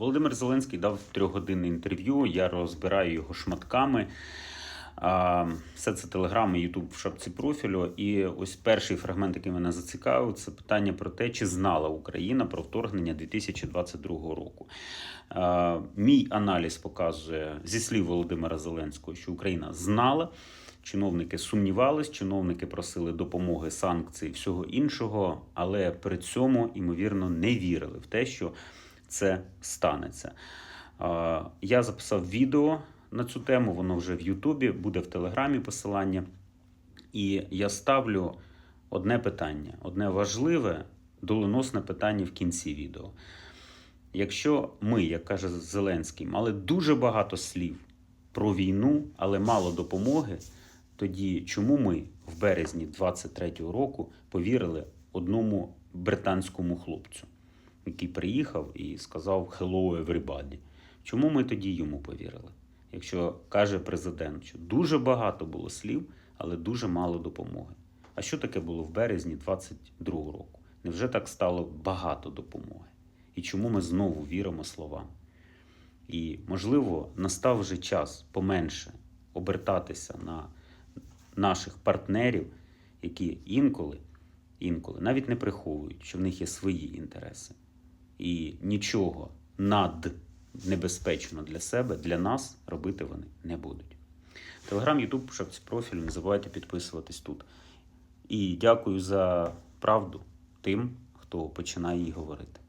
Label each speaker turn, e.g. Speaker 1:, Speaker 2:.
Speaker 1: Володимир Зеленський дав трьохгодинне інтерв'ю. Я розбираю його шматками. Все це телеграм і Ютуб в шапці профілю. І ось перший фрагмент, який мене зацікавив, це питання про те, чи знала Україна про вторгнення 2022 року. Мій аналіз показує зі слів Володимира Зеленського, що Україна знала. Чиновники сумнівались, чиновники просили допомоги, санкцій, всього іншого, але при цьому, ймовірно, не вірили в те, що це станеться. Я записав відео на цю тему, воно вже в Ютубі, буде в Телеграмі посилання. І я ставлю одне питання, одне важливе, доленосне питання в кінці відео. Якщо ми, як каже Зеленський, мали дуже багато слів про війну, але мало допомоги, тоді чому ми в березні 23-го року повірили одному британському хлопцю, який приїхав і сказав «Hello, everybody»? Чому ми тоді йому повірили? Якщо каже президент, що дуже багато було слів, але дуже мало допомоги. А що таке було в березні 22-го року? Невже так стало багато допомоги? І чому ми знову віримо словам? І, можливо, настав вже час поменше обертатися на наших партнерів, які інколи, інколи навіть не приховують, що в них є свої інтереси. І нічого наднебезпечно для себе, для нас робити вони не будуть. Телеграм, Ютуб, шапці профілю, не забувайте підписуватись тут. І дякую за правду тим, хто починає її говорити.